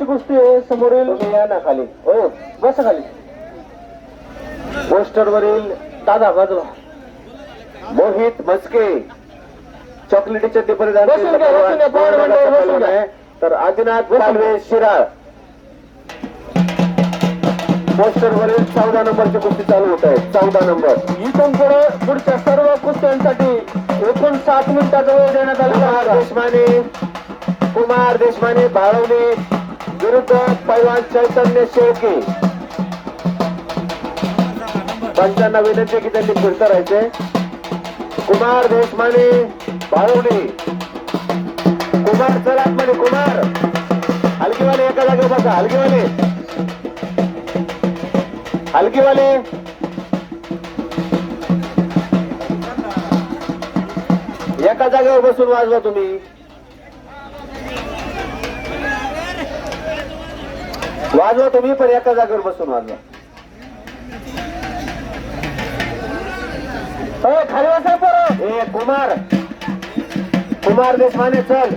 आहे समोरील तुम्ही या ना खाली. हो बस खाली. पोस्टर वरील दादा बाजूला. मोहित मस्के. चॉकलेटीचे ते परिधान बसून घ्या, बसून घ्या, पाहुणे मंडळी बसून घ्या. आहे. तर आदिनाथ पालवे शिराळ. पोस्टर वरील चौदा नंबरची कुस्ती चालू होत आहे. चौदा नंबर. इथून पुढे पुढच्या सर्व कुस्त्यांसाठी एकूण सात मिनिटाचा वेळ देण्यात आहे देशमाने कुमार देशमाने बाळवणे. विरुद्ध पैलवान चैतन्य शेळके. पंचांना विनंती की त्यांनी फिरत राहायचे. कुमार देशमाने भावडे कुमार चला आतमध्ये कुमार. हलकीवाले एका जागेवर बसा हलकीवाले हलकीवाले एका जागेवर बसून वाजवा तुम्ही. वाजवा तुम्ही पण एका जागेवर बसून वाजवा. खाली बसा पोरं. ए कुमार. कुमार देशमाने चल.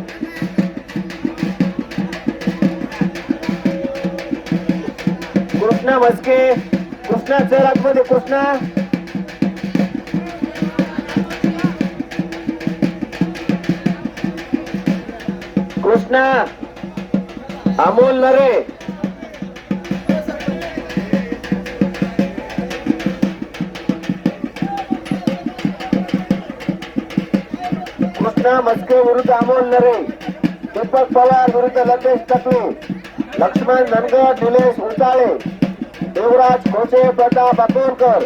कृष्णा मस्के कृष्णा चल आतमध्ये कृष्णा. कृष्णा. अमोल नरे. कृष्णा मस्के विरुद्ध अमोल नरे दीपक पवार विरुद्ध लतेश टकले लक्ष्मण ननगड निलेश उंचाळे देवराज खोसे प्रताप अकोलकर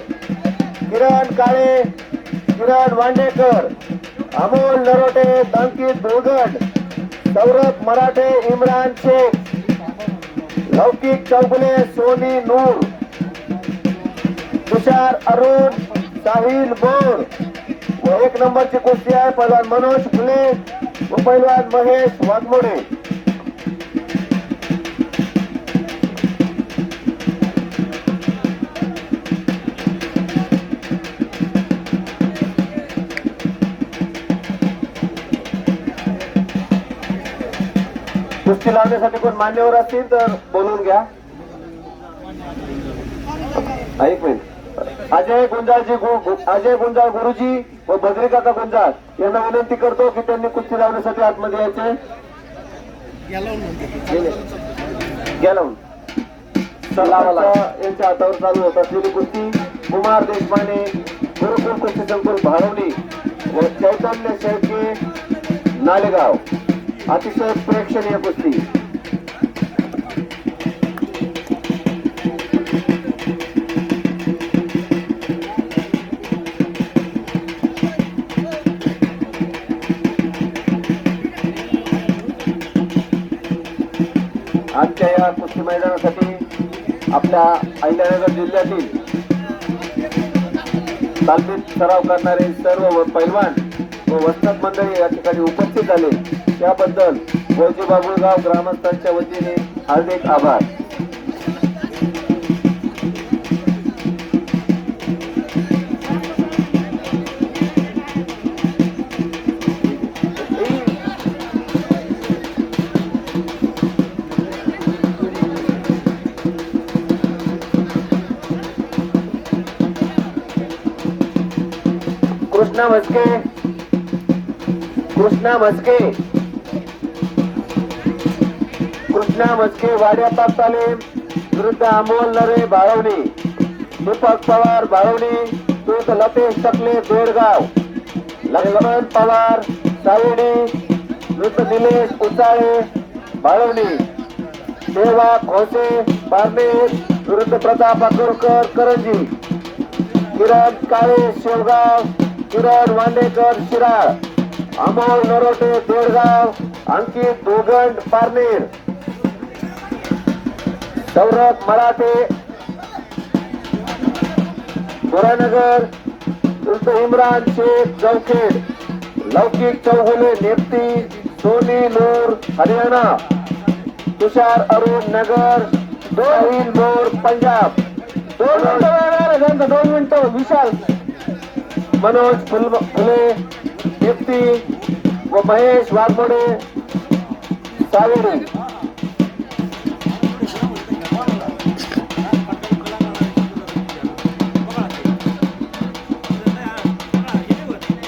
किरण काळे किरण वांडेकर अमोल नरोटे अंकित धुळगड सौरभ मराठे इम्रान शेख लौकिक चौगुले सोनी नूर तुषार अरुण साहिल बोर एक नंबरची कुस्ती आहे. पैलवान मनोज फुले व पैलवान महेश वाघमोडे. कुस्ती लावण्यासाठी कोण मान्यवर असतील तर बोलून घ्या. एक मिनिट. अजय गुंजाळजी अजय गुंजाळ गुरुजी व भद्रिकाका गुंजाळ यांना विनंती करतो की त्यांनी कुस्ती लावण्यासाठी आतमध्ये यायचे. गेलावून यांच्या हातावर चालू होत असलेली कुस्ती. कुमार देशपांडे गुरुकुल कुस्ती संकुल भारवली व चैतन्य शेळके नालेगाव. अतिशय प्रेक्षणीय कुस्ती. आमच्या या कुस्ती मैदानासाठी आपल्या अहिल्यानगर जिल्ह्यातील तालमीत सराव करणारे सर्व पैलवान व वस्तात मंडळी या ठिकाणी उपस्थित झाले. त्याबद्दल वैजू बाबुळगाव ग्रामस्थांच्या वतीने हार्दिक आभार. कृष्णा मस्के कृष्णा मस्के कृष्णा मस्के वाड्या तालीम विरुद्ध अमोल नरे बाळवणी. दीपक पवार बाळवणी. विरुद्ध लतेश सकले बेडगाव लक्ष्मण पवार सायडी विरुद्ध निलेश उचाळे बाळवणी. देवा खोसे पारनेर विरुद्ध प्रताप अकोरकर करंजी. किरण काळे शेवगाव. किरण वांडेकर शिराळ अमोल नरोटे देडगाव अंकित दोगंड पारनेर. सौरभ मराठे. बोरानगर विरुद्ध इम्रान शेख चौखेड लौकिक चौगुले नेप्ती सोनी नूर हरियाणा. तुषार अरुण नगर. दोन मोर पंजाब. दोन मिनिटं दोन मिनिटं. विशाल. मनोज फुल फुले दीप्ती व महेश वाघमोडे सावेडे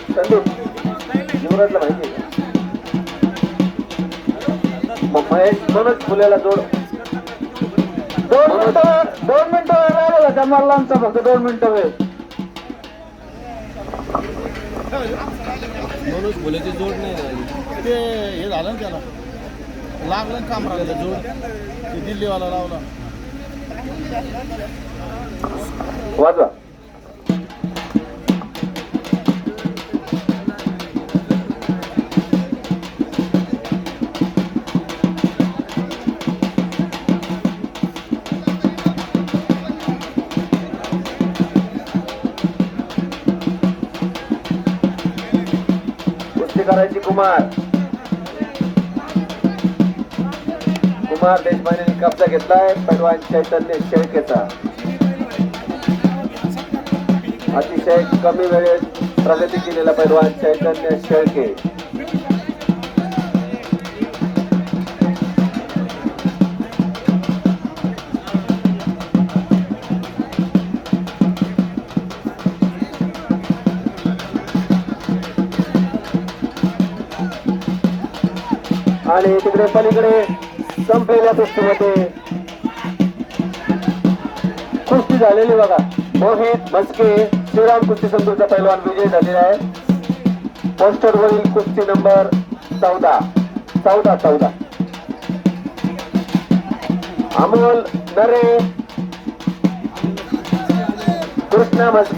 संदीप युवराजला माहिती महेश मनोज फुलेला जोड दोन मिनिटं दोन मिनिटं वेळ लागला जमाला आमचा फक्त दोन मिनिटं वेळ मनोज फुलेची जोड नाही झाली ते हे झालं ना त्याला. लागलं ना काम राहिलं जोड. ते दिल्लीवाला लावला. वाजवा. करायची कुमार. कुमार देशपांडे कब्जा घेतलाय पैलवान चैतन्य शेळकेचा. अतिशय कमी वेळेत प्रगती केलेला पैलवान चैतन्य शेळके. आणि तिकडे पलीकडे संपलेल्या कुस्तीमध्ये कुस्ती झालेली बघा. मोहित मस्के श्रीराम कुस्ती संकुलचा पैलवान विजय झालेला आहे. पोस्टरवरील कुस्ती नंबर चौदा. चौदा चौदा. अमोल नरे. कृष्णा मस्के.